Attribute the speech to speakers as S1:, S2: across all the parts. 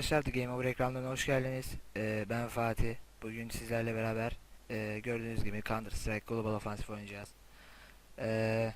S1: arkadaşlar The Game Over ekranlarına hoş geldiniz. Ee, ben Fatih. Bugün sizlerle beraber e, gördüğünüz gibi Counter Strike Global Offensive oynayacağız. Ee,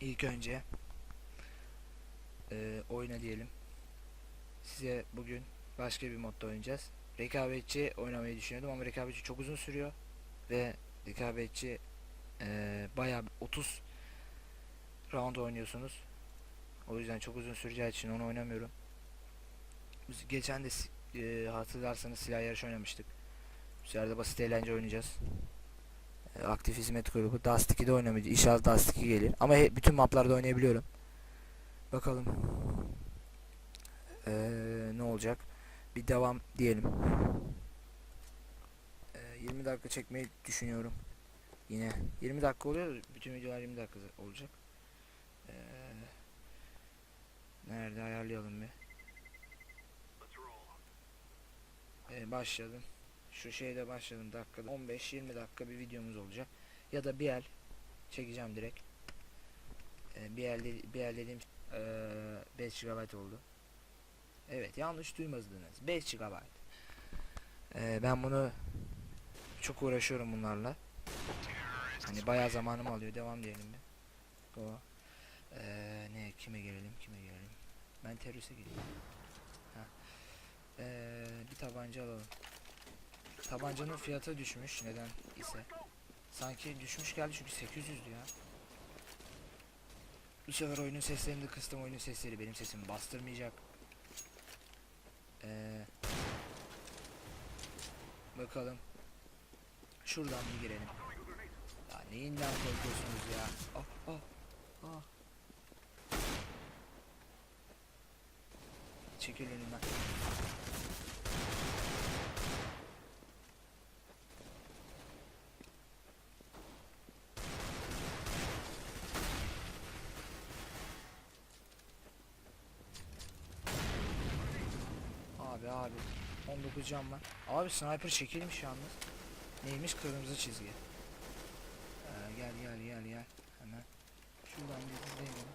S1: ilk önce e, oyna diyelim. Size bugün başka bir modda oynayacağız. Rekabetçi oynamayı düşünüyordum ama rekabetçi çok uzun sürüyor ve rekabetçi e, bayağı bir 30 round oynuyorsunuz. O yüzden çok uzun süreceği için onu oynamıyorum. Geçen de e, hatırlarsanız silah yarışı oynamıştık. Bu basit eğlence oynayacağız. E, aktif hizmet grubu. Dust 2'de oynamayacağız. İnşallah Dust 2 gelir. Ama he- bütün maplarda oynayabiliyorum. Bakalım. E, ne olacak? Bir devam diyelim. E, 20 dakika çekmeyi düşünüyorum. Yine 20 dakika oluyor. Bütün videolar 20 dakika olacak. E, nerede ayarlayalım bir. Ee, başladım. Şu şeyde başladım dakikada 15-20 dakika bir videomuz olacak. Ya da bir el çekeceğim direkt. Ee, bir el bir el dediğim ee, 5 GB oldu. Evet yanlış duymadınız. 5 GB. Ee, ben bunu çok uğraşıyorum bunlarla. Hani bayağı zamanımı alıyor. Devam diyelim bir. Go. Ee, ne kime gelelim kime gelelim. Ben teröriste geleyim. Ee, bir tabanca alalım. Tabancanın fiyatı düşmüş neden ise. Sanki düşmüş geldi çünkü 800'dü ya. Bu sefer oyunun seslerini de kıstım oyunun sesleri benim sesimi bastırmayacak. Ee, bakalım. Şuradan bir girelim. Ya neyinden korkuyorsunuz ya? Ah ah ah. Çekil önümden. Abi abi 19 can var. Abi sniper çekilmiş yalnız. Neymiş kırmızı çizgi. Ee, gel gel gel gel. Hemen. Şuradan bir izleyelim.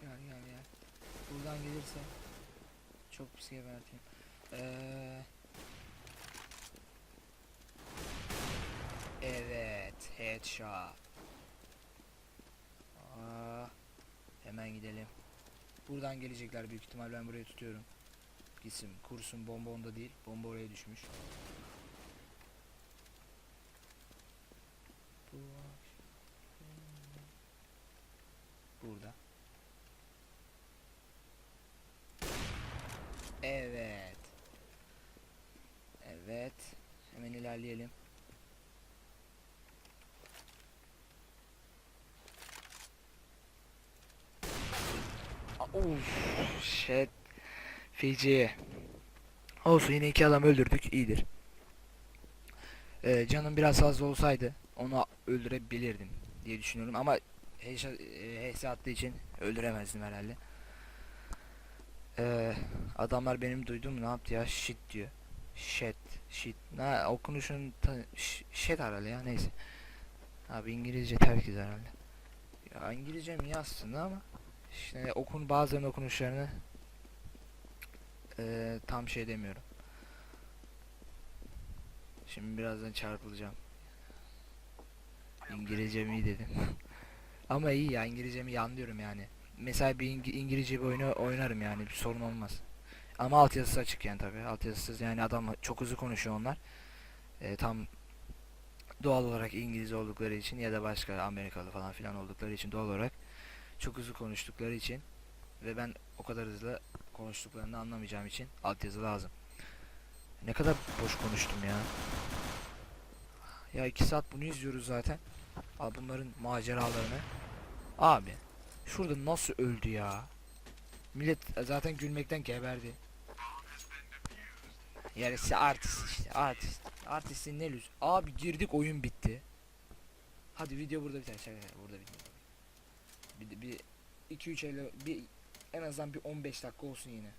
S1: Gel gel gel. Buradan gelirse çok pis geberteyim. Ee, evet, headshot. Aa, hemen gidelim. Buradan gelecekler büyük ihtimal ben burayı tutuyorum. Gitsin kursun bomba onda değil. Bomba oraya düşmüş. Bu Burada. Evet. Evet. Hemen ilerleyelim. Aa, Uf, shit. Feci. Olsun yine iki adam öldürdük. iyidir. Ee, canım biraz fazla olsaydı onu öldürebilirdim diye düşünüyorum ama HS attığı için öldüremezdim herhalde. Ee, adamlar benim duyduğum ne yaptı ya shit diyor. Shit, shit. Ne okunuşun shit herhalde ya neyse. Abi İngilizce terk herhalde. Ya İngilizcem iyi aslında ama işte okun bazen okunuşlarını eee, tam şey demiyorum. Şimdi birazdan çarpılacağım. İngilizcem iyi dedim. Ama iyi ya İngilizcemi iyi anlıyorum yani. Mesela bir İngi- İngilizce bir oyunu oynarım yani bir sorun olmaz. Ama altyazısı açık yani tabi. Altyazısız yani adam çok hızlı konuşuyor onlar. Eee, tam doğal olarak İngiliz oldukları için ya da başka Amerikalı falan filan oldukları için doğal olarak çok hızlı konuştukları için ve ben o kadar hızlı konuştuklarını anlamayacağım için altyazı lazım. Ne kadar boş konuştum ya. Ya iki saat bunu izliyoruz zaten. Abi bunların maceralarını. Abi şurada nasıl öldü ya? Millet zaten gülmekten geberdi. Yarısı artist işte artist. Artistin ne lüz? Abi girdik oyun bitti. Hadi video burada biter. Şaka burada biter. Bir, bir 2 3 elle bir en azından bir 15 dakika olsun yine.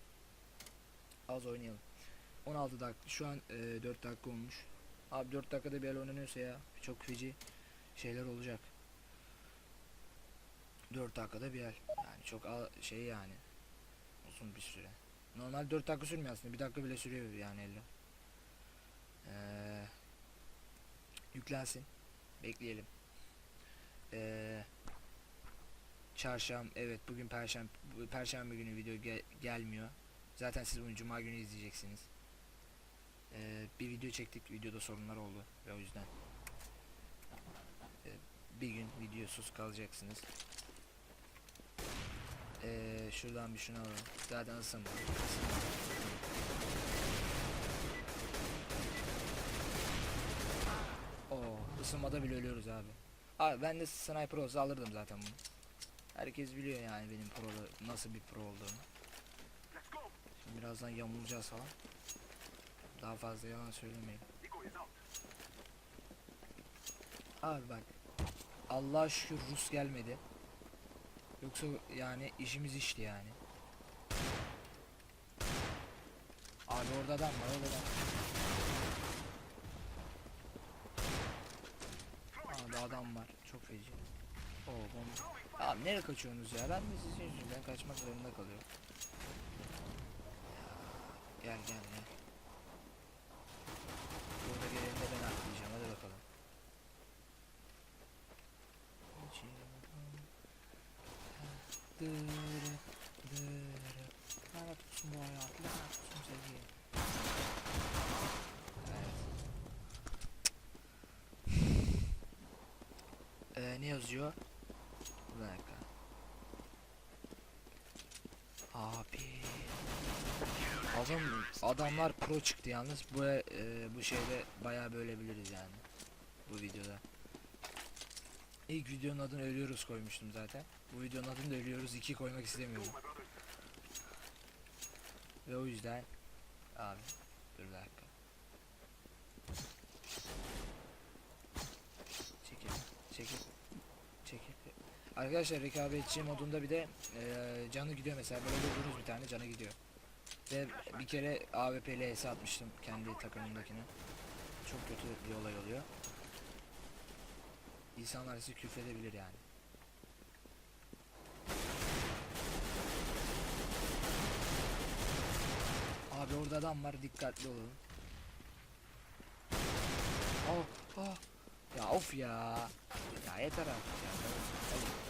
S1: Az oynayalım. 16 dakika şu an e, 4 dakika olmuş. Abi 4 dakikada bir el oynanıyorsa ya çok feci şeyler olacak. 4 dakikada bir el. Yani çok a- şey yani. uzun bir süre. Normal 4 dakika sürmüyor aslında. 1 dakika bile sürüyor yani Hello. Ee, yüklensin. Bekleyelim. Ee, çarşamba evet bugün perşembe perşembe günü video ge- gelmiyor. Zaten siz bunu cuma günü izleyeceksiniz. Ee, bir video çektik. Videoda sorunlar oldu ve o yüzden ee, bir gün videosuz kalacaksınız. Ee, şuradan bir şunu alalım. Zaten ısınma. Oo, ısınmada bile ölüyoruz abi. Abi ben de sniper olsa alırdım zaten bunu. Herkes biliyor yani benim pro nasıl bir pro olduğumu. Şimdi birazdan yamulacağız falan. Daha fazla yalan söylemeyin. Abi bak. Allah'a şükür Rus gelmedi. Yoksa yani işimiz işti yani. Abi orada adam var orada adam. Abi adam var. Çok feci. Oo bomba. Abi nereye kaçıyorsunuz ya? Ben de sizin yüzünden kaçmak zorunda kalıyorum. Gel gel gel. Burada geleni ben atlayacağım. Hadi bakalım. Dırı, dırı. Lanet olsun bu hayat. Lanet olsun sevgi. Evet. Ee, ne yazıyor? Bir dakika. Abi. Adam adamlar pro çıktı yalnız. Bu e, bu şeyde bayağı bölebiliriz yani. Bu videoda. İlk videonun adını ölüyoruz koymuştum zaten. Bu videonun adını da ölüyoruz 2 koymak istemiyorum. Ve o yüzden abi dur bir dakika. Çekil, çekil. Arkadaşlar rekabetçi modunda bir de eee, canı gidiyor mesela böyle vurdunuz bir tane canı gidiyor. Ve bir kere AWP LS atmıştım kendi takımımdakine. Çok kötü bir olay oluyor. İnsanlar sizi küfredebilir yani. Abi orada adam var dikkatli olun. Oh, oh. Ya of ya. Ya yeter artık ya. Hadi.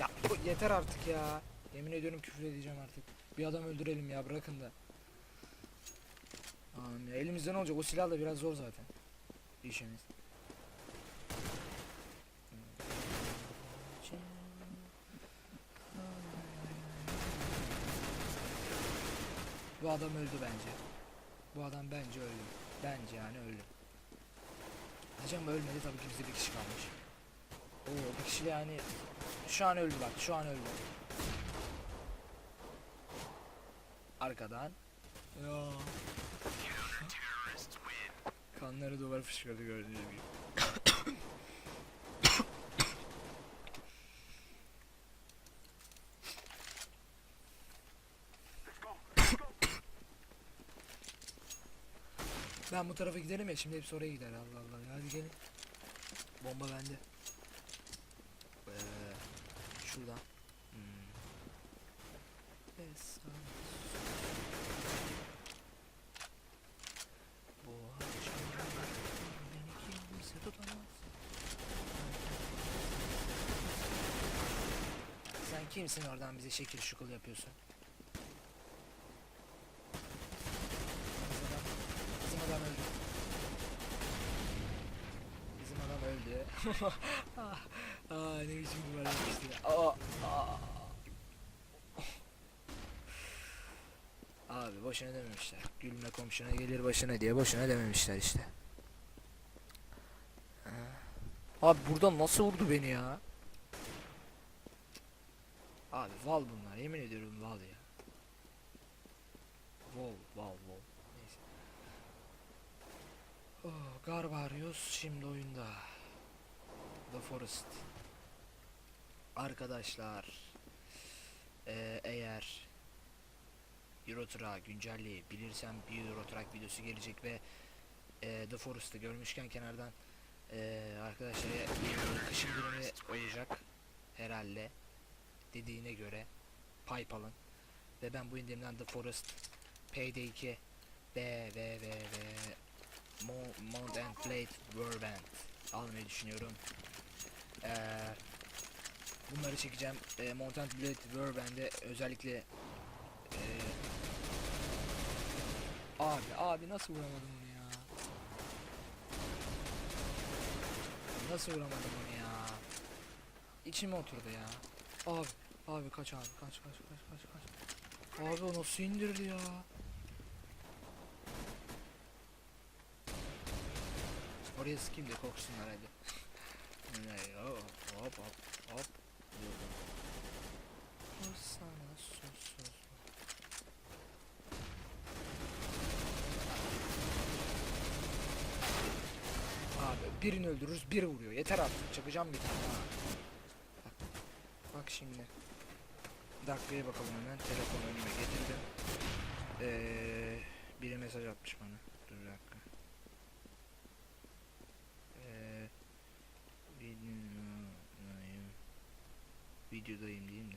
S1: Ya yeter artık ya. Yemin ediyorum küfür edeceğim artık. Bir adam öldürelim ya bırakın da. Aman ya elimizde ne olacak? O silah da biraz zor zaten. İşimiz. Bu adam öldü bence. Bu adam bence öldü. Bence yani öldü. Hocam ölmedi tabii ki bizde bir kişi kalmış. Oo bir kişi yani şu an öldü bak şu an öldü. Arkadan. Ya. Kanları duvar fışkırdı gördüğünüz gibi. Ben bu tarafa gidelim ya şimdi hepsi oraya gider Allah Allah hadi gelin. Bomba bende. Şuradan. Hmm. Esra. Bu akşam beni kimse tutamaz. Sen kimsin oradan bize şekil şukul yapıyorsun? Bizim adam, bizim adam öldü. Bizim adam öldü. ne biçim var işte. Aa, aa. Abi boşuna dememişler. Gülme komşuna gelir başına diye boşuna dememişler işte. Abi buradan nasıl vurdu beni ya? Abi Val bunlar yemin ediyorum Val ya. Vol, Val, Vol. Neyse. Oh, Garbarius şimdi oyunda. The Forest. Arkadaşlar. eee, eğer Euro Truck güncelliği bilirsem bir Euro Truck videosu gelecek ve eee, The Forest'ı görmüşken kenardan eee arkadaşlar bir kışın birimi olacak herhalde dediğine göre pipe alın Ve ben bu indirimden The Forest, Payday 2, B, V, V, V, Mo- Mount and Blade Warband almayı düşünüyorum. Ee, bunları çekeceğim. Ee, Mount and Blade Warband'e özellikle ee, Abi abi nasıl vuramadım onu ya? Nasıl vuramadım onu ya? İçime oturdu ya. Abi abi kaç abi kaç kaç kaç kaç kaç. Abi o nasıl indirdi ya? Oraya sıkayım da korksunlar hadi. Hop hop hop hop. O sana susuz. Abi birini öldürürüz biri vuruyor. Yeter artık çakacağım bir tane. Bak, bak şimdi. Dakikaya bakalım hemen. Telefonu önüme getirdim. Ee, biri mesaj atmış bana. Dur bir dakika. Ee. Videodayım diyeyim de.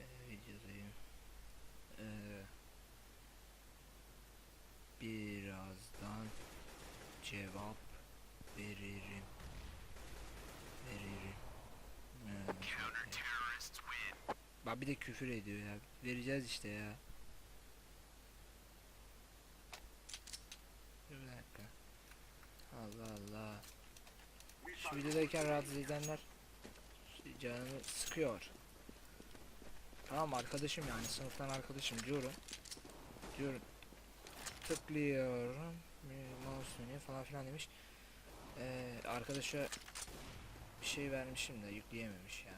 S1: Ee, videodayım. Ee, birazdan cevap Bak bir de küfür ediyor ya. Vereceğiz işte ya. Bir dakika. Allah Allah. Şu videodayken rahatsız edenler canını sıkıyor. Tamam arkadaşım yani sınıftan arkadaşım diyorum. Diyorum. Tıklıyorum. Bir Mouse menü falan filan demiş. Ee, arkadaşa bir şey vermişim de yükleyememiş ya.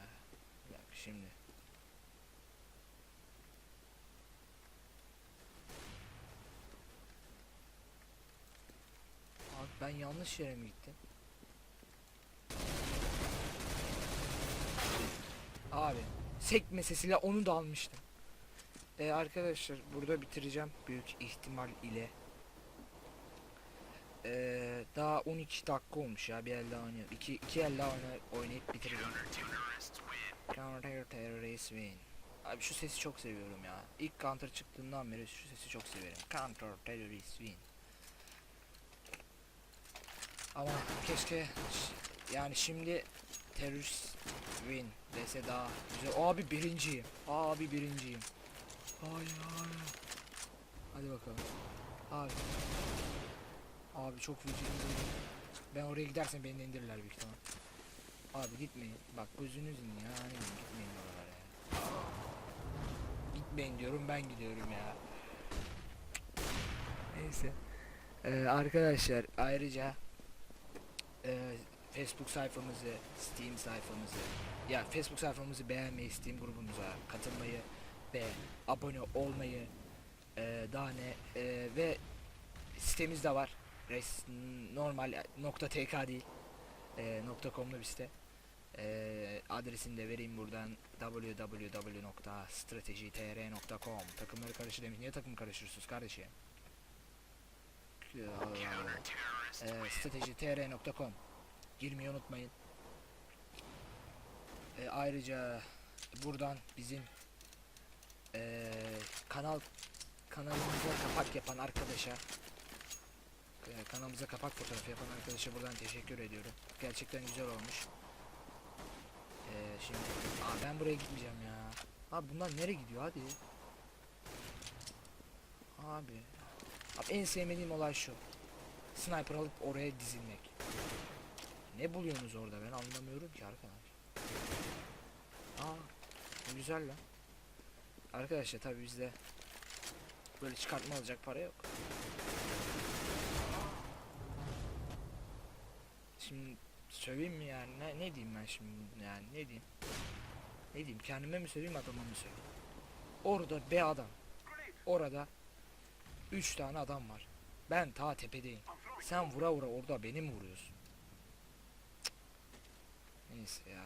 S1: Dakika şimdi. Ben yanlış yere mi gittim? Abi sekme sesiyle onu da almıştım. Ee, arkadaşlar burada bitireceğim büyük ihtimal ile. Ee, daha 12 dakika olmuş ya bir el daha oynayıp iki, iki el daha oynayıp, oynayıp bitireceğim. Counter terrorist win. Abi şu sesi çok seviyorum ya. İlk counter çıktığından beri şu sesi çok severim. Counter terrorist win. Ama keşke yani şimdi terörist win dese daha güzel. Abi birinciyim. Abi birinciyim. Ay ay. Hadi bakalım. Abi. Abi çok vücudum. Ben oraya gidersem beni indirirler büyük ihtimal. Abi gitmeyin. Bak gözünüzün ya. Hani gitmeyin oralara ya. Gitmeyin diyorum ben gidiyorum ya. Neyse. Ee, arkadaşlar ayrıca e, Facebook sayfamızı, Steam sayfamızı, ya Facebook sayfamızı beğenmeyi, Steam grubumuza katılmayı ve abone olmayı, e, daha ne e, ve sitemiz de var. Res, normal e, nokta .tk değil. E, .com'lu bir site. E, adresini de vereyim buradan www.stratejitr.com Takımları karıştır demiş. Niye takım karıştırıyorsunuz kardeşim? E, stratejitr.com Girmeyi unutmayın. E, ayrıca buradan bizim e, kanal kanalımıza kapak yapan arkadaşa e, kanalımıza kapak fotoğrafı yapan arkadaşa buradan teşekkür ediyorum. Gerçekten güzel olmuş. E, şimdi aa, ben buraya gitmeyeceğim ya. Abi bunlar nereye gidiyor hadi. Abi. Abi en sevmediğim olay şu. Sniper alıp oraya dizilmek. Ne buluyorsunuz orada ben anlamıyorum ki arkadaş. Aa, güzel lan. Arkadaşlar tabii bizde böyle çıkartma alacak para yok. Şimdi söveyim mi yani ne, ne diyeyim ben şimdi yani ne diyeyim? Ne diyeyim kendime mi söveyim adama mı söveyim? Orada bir adam. Orada üç tane adam var. Ben ta tepedeyim. Sen vura vura orada beni mi vuruyorsun? Neyse ya.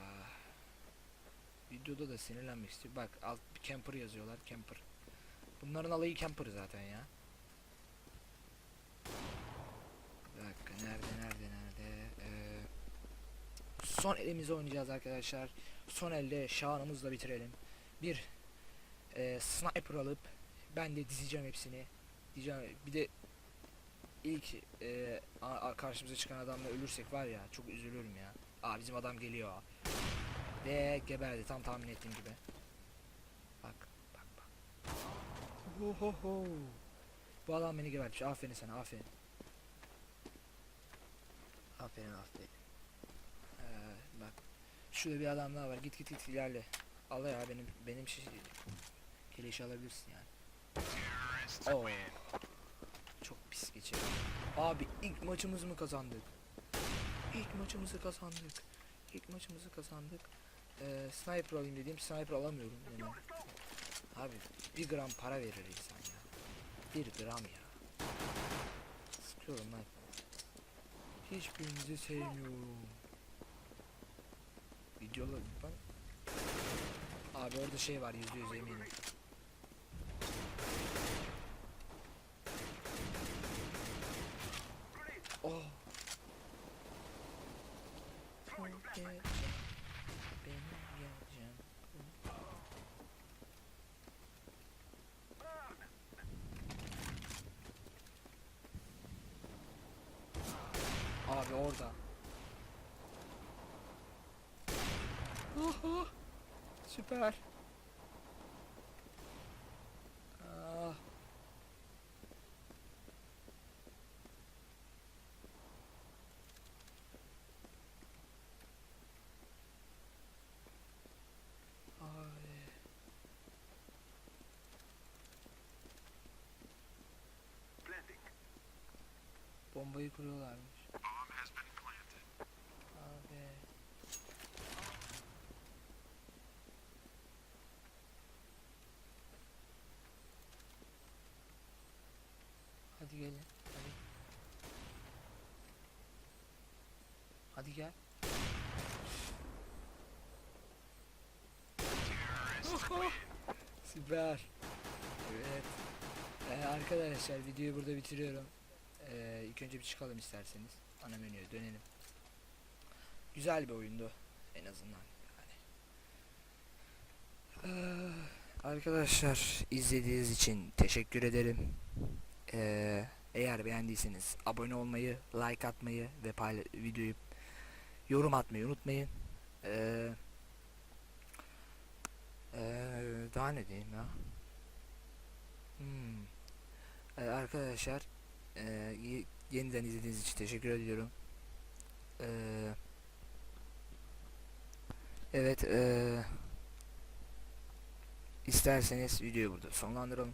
S1: Videoda da sinirlenmek istiyor. Bak alt bir camper yazıyorlar. Camper. Bunların alayı camper zaten ya. Bir dakika nerede nerede nerede? Ee, son elimizi oynayacağız arkadaşlar. Son elde şanımızla bitirelim. Bir e, sniper alıp ben de dizeceğim hepsini. Diyeceğim bir de ilk e, karşımıza çıkan adamla ölürsek var ya çok üzülürüm ya. Aa bizim adam geliyor. Ve geberdi tam tahmin ettiğim gibi. Bak bak bak. Ho ho ho. Bu adam beni gebertmiş. Aferin sana aferin. Aferin aferin. Ee, bak. Şurada bir adam daha var. Git git git ilerle. Allah ya benim benim şey keleşi alabilirsin yani. Oo. Çok pis geçirdim. Abi ilk maçımızı mı kazandık? İlk maçımızı kazandık. İlk maçımızı kazandık. Ee, sniper alayım dediğim sniper alamıyorum yani. Abi bir gram para verir insan ya. Bir gram ya. Sıkıyorum lan. Hiçbirinizi sevmiyorum. Videolar bak. Abi orada şey var yüzde yüz eminim. Oh. Bu gece benim gecem. Abi orada. Oho. Süper. Ah. Ay. Bombayı kuruyorlarmış. Abi. Gelin. Hadi. Hadi gel. Süper. Evet. Ee, arkadaşlar videoyu burada bitiriyorum. Ee, ilk önce bir çıkalım isterseniz. Ana menüye dönelim. Güzel bir oyundu en azından. Ee, arkadaşlar izlediğiniz için teşekkür ederim. Eğer beğendiyseniz abone olmayı, like atmayı ve videoyu yorum atmayı unutmayın. Ee, ee, daha ne diyeyim ya? Hmm. Ee, arkadaşlar ye- yeniden izlediğiniz için teşekkür ediyorum. Ee, evet ee, isterseniz videoyu burada sonlandıralım.